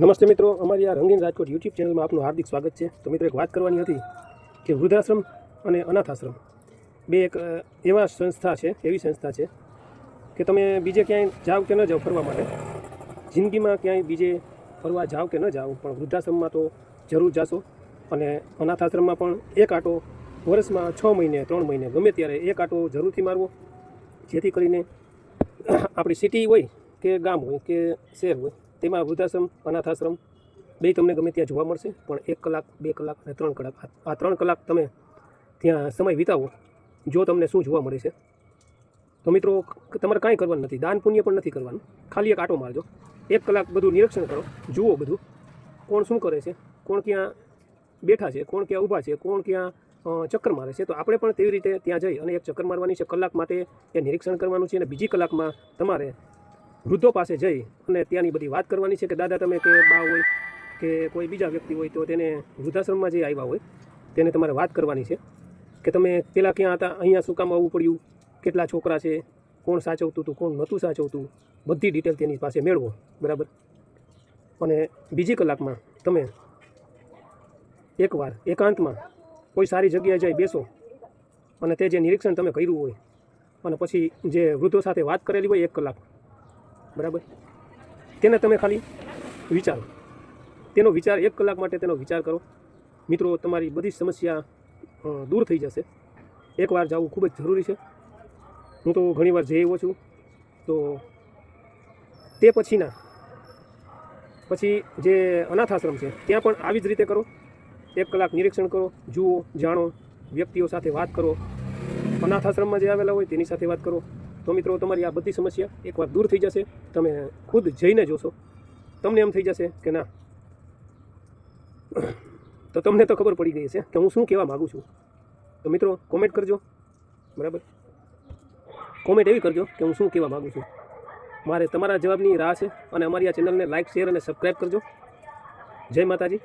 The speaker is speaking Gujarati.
નમસ્તે મિત્રો, અમારી આ રંગીન રાજકોટ યુટ્યુબ ચેનલમાં આપનું હાર્દિક સ્વાગત છે. તો મિત્રો, એક વાત કરવાની હતી કે વૃદ્ધાશ્રમ અને અનાથ આશ્રમ બે એક એવા સંસ્થા છે, એવી સંસ્થા છે કે તમે બીજે ક્યાંય જાઓ કે ન જાઓ ફરવા માટે, જિંદગીમાં ક્યાંય બીજે ફરવા જાઓ કે ન જાઓ, પણ વૃદ્ધાશ્રમમાં તો જરૂર જાશો અને અનાથ આશ્રમમાં પણ એક આટો વર્ષમાં છ મહિને, ત્રણ મહિને, ગમે ત્યારે એક આટો જરૂરથી મારવો, જેથી કરીને આપણી સિટી હોય કે ગામ હોય કે શહેર હોય તેમાં વૃદ્ધાશ્રમ અનાથ આશ્રમ બે તમને ગમે ત્યાં જોવા મળશે, પણ એક કલાક, બે કલાક અને ત્રણ કલાક. આ ત્રણ કલાક તમે ત્યાં સમય વિતાવો, જો તમને શું જોવા મળે છે. તો મિત્રો તમારે કાંઈ કરવાનું નથી, દાન પુણ્ય પણ નથી કરવાનું. ખાલી એક આટો મારજો. એક કલાક બધું નિરીક્ષણ કરો, જુઓ બધું. કોણ શું કરે છે, કોણ ક્યાં બેઠા છે, કોણ ક્યાં ઊભા છે, કોણ ક્યાં ચક્કર મારે છે. તો આપણે પણ તેવી રીતે ત્યાં જઈ અને એક ચક્કર મારવાની છે. કલાક માટે એ નિરીક્ષણ કરવાનું છે અને બીજી કલાકમાં તમારે વૃદ્ધો પાસે જઈ અને ત્યાંની બધી વાત કરવાની છે કે, દાદા, તમે કે બા હોય કે કોઈ બીજા વ્યક્તિ હોય તો તેને વૃદ્ધાશ્રમમાં જે આવ્યા હોય, તેને તમારે વાત કરવાની છે કે તમે પહેલાં ક્યાં હતા, અહીંયા શું કામ આવવું પડ્યું, કેટલા છોકરા છે, કોણ સાચવતું હતું, કોણ નહોતું સાચવતું, બધી ડિટેલ તેની પાસે મેળવો. બરાબર? અને બીજી કલાકમાં તમે એકવાર એકાંતમાં કોઈ સારી જગ્યાએ જઈ બેસો અને તે જે નિરીક્ષણ તમે કર્યું હોય અને પછી જે વૃદ્ધો સાથે વાત કરેલી હોય એક કલાક બરાબર? તેને તમે ખાલી વિચારો. તેનો વિચાર એક કલાક માટે તેનો વિચાર કરો. મિત્રો, તમારી બધી સમસ્યા દૂર થઈ જશે. એકવાર જવું ખૂબ જ જરૂરી છે. હું તો ઘણીવાર જઈ આવ્યો છું. તો તે પછીના, પછી જે અનાથ આશ્રમ છે, ત્યાં પણ આવી જ રીતે કરો. એક કલાક નિરીક્ષણ કરો, જુઓ, જાણો, વ્યક્તિઓ સાથે વાત કરો. અનાથ આશ્રમમાં જે આવેલા હોય તેની સાથે વાત કરો. તો મિત્રો, તમારી આ બધી સમસ્યા એકવાર દૂર થઈ જશે. તમે ખુદ જઈને જોશો. તમને એમ થઈ જશે કે ના, તો તમને તો ખબર પડી ગઈ છે કે હું શું કહેવા માગું છું. તો મિત્રો કોમેન્ટ કરજો. બરાબર? કોમેન્ટ એવી કરજો કે હું શું કહેવા માગું છું. મારે તમારા જવાબની રાહ છે અને અમારી આ ચેનલને લાઇક શેર અને સબસ્ક્રાઈબ કરજો. જય માતાજી.